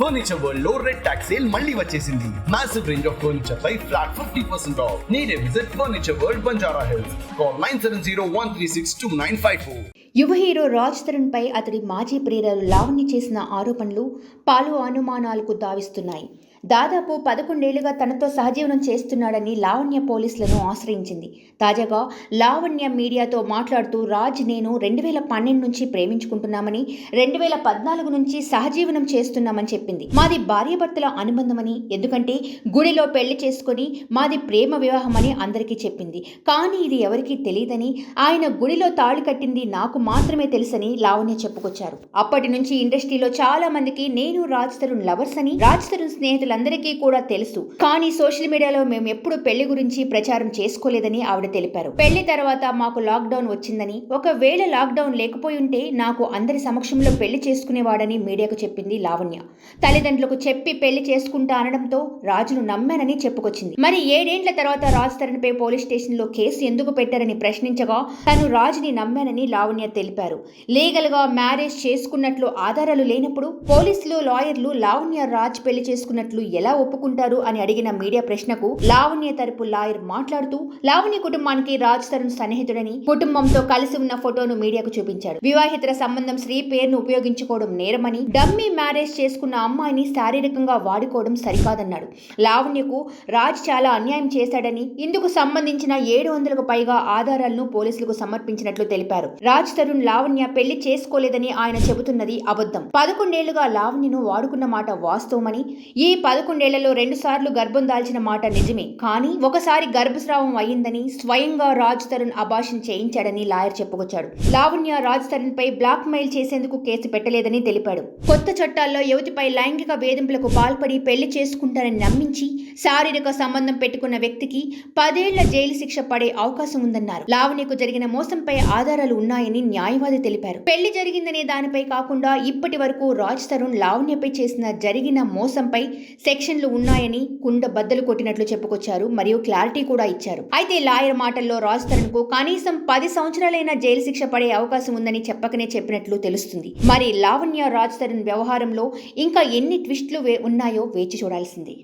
Furniture వరల్డ్లో red tax sale మళ్ళీ వచ్చేసింది. మాసివ్ రేంజ్ ఆఫ్ ఫర్నిచర్ పై ఫ్లాట్ ఫిఫ్టీ పర్సెంట్ ఆఫ్ నీడే visit furniture world Banjara hills call nine seven zero one three six two nine five four యువ hero Raj Tarun పై అతడి మాజీ ప్రియురాలు లావణ్య చేసిన ఆరోపణలు పలు అనుమానాలకు దావిస్తున్నాయి. దాదాపు పదకొండేళ్ళుగా తనతో సహజీవనం చేస్తున్నాడని లావణ్య పోలీసులను ఆశ్రయించింది. తాజాగా లావణ్య మీడియాతో మాట్లాడుతూ రాజ్ నేను రెండు వేల పన్నెండు నుంచి ప్రేమించుకుంటున్నామని రెండు వేల పద్నాలుగు నుంచి సహజీవనం చేస్తున్నామని చెప్పింది. మాది భార్యాభర్తల అనుబంధమని ఎందుకంటే గుడిలో పెళ్ళి చేసుకొని మాది ప్రేమ వివాహమని అందరికీ చెప్పింది. కానీ ఇది ఎవరికీ తెలియదని ఆయన గుడిలో తాళి కట్టింది నాకు మాత్రమే తెలుసని లావణ్య చెప్పుకొచ్చారు. అప్పటి నుంచి ఇండస్ట్రీలో చాలా మందికి నేను రాజ్ తరుణ్ లవర్స్ అని రాజ్ తరుణ్ వీళ్ళందరికీ కూడా తెలుసు. కానీ సోషల్ మీడియాలో మేము ఎప్పుడు పెళ్ళి గురించి ప్రచారం చేసుకోలేదని ఆవిడ తెలిపారు. పెళ్ళి తర్వాత మాకు లాక్డౌన్ వచ్చిందని ఒకవేళ లాక్డౌన్ లేకపోయి ఉంటే నాకు అందరి సమక్షంలో పెళ్ళి చేసుకునేవాడని మీడియాకు చెప్పింది లావణ్య. తల్లిదండ్రులకు చెప్పి పెళ్ళి చేసుకుంటా అనడంతో రాజును నమ్మానని చెప్పుకొచ్చింది. మరి ఏడేండ్ల తర్వాత రాజ్ తరణ్పై పోలీస్ స్టేషన్లో కేసు ఎందుకు పెట్టారని ప్రశ్నించగా తను రాజుని నమ్మానని లావణ్య తెలిపారు. లీగల్గా మ్యారేజ్ చేసుకున్నట్లు ఆధారాలు లేనప్పుడు పోలీసులు లాయర్లు లావణ్య రాజ్ పెళ్ళి చేసుకున్నట్లు ఎలా ఒప్పుకుంటారు అని అడిగిన మీడియా ప్రశ్నకు లావణ్య తరపు లాయర్ మాట్లాడుతూ లావణ్య కుటుంబానికి రాజ్ తరుణ్ సన్నిహితుడని కుటుంబంతో కలిసి ఉన్న ఫోటోను మీడియాకు చూపించాడు. వివాహితర సంబంధం స్త్రీ పేరును ఉపయోగించుకోవడం నేరమని డమ్మీ మ్యారేజ్ చేసుకున్న అమ్మాయిని శారీరకంగా వాడుకోవడం సరికాదన్నాడు. లావణ్యకు రాజ్ చాలా అన్యాయం చేశాడని ఇందుకు సంబంధించిన ఏడు వందలకు పైగా ఆధారాలను పోలీసులకు సమర్పించినట్లు తెలిపారు. రాజ్ తరుణ్ లావణ్య పెళ్ళి చేసుకోలేదని ఆయన చెబుతున్నది అబద్ధం. పదకొండేళ్ళుగా లావణ్యను వాడుకున్న మాట వాస్తవమని ఈ పదకొండేళ్ళలో రెండుసార్లు గర్భం దాల్చిన మాట నిజమే. కానీ ఒకసారి గర్భస్రావం అయ్యిందని స్వయంగా రాజ్ తరుణ్ అభాషణ చేయించాడని లాయర్ చెప్పుకొచ్చాడు. లావణ్య రాజ్ తరుణ్ పై బ్లాక్ మెయిల్ చేసేందుకు కేసు పెట్టలేదని తెలిపాడు. కొత్త చట్టాల్లో యువతిపై లైంగిక వేధింపులకు పాల్పడి పెళ్ళి చేసుకుంటారని నమ్మించి శారీరక సంబంధం పెట్టుకున్న వ్యక్తికి పదేళ్ళ జైలు శిక్ష పడే అవకాశం ఉందన్నారు. లావణ్యకు జరిగిన మోసంపై ఆధారాలు ఉన్నాయని న్యాయవాది తెలిపారు. పెళ్ళి జరిగిందనే దానిపై కాకుండా ఇప్పటి వరకు రాజ్ తరుణ్ లావణ్యపై చేసిన జరిగిన మోసంపై సెక్షన్లు ఉన్నాయని కుండ బద్దలు కొట్టినట్లు చెప్పుకొచ్చారు. మరియు క్లారిటీ కూడా ఇచ్చారు. అయితే లాయర్ మాటల్లో రాజ్ తరుణ్కు కనీసం పది సంవత్సరాలైన జైలు శిక్ష పడే అవకాశం ఉందని చెప్పకనే చెప్పినట్లు తెలుస్తుంది. మరి లావణ్య రాజ్ తరుణ్ వ్యవహారంలో ఇంకా ఎన్ని ట్విస్టులు వే- ఉన్నాయో వేచి చూడాల్సింది.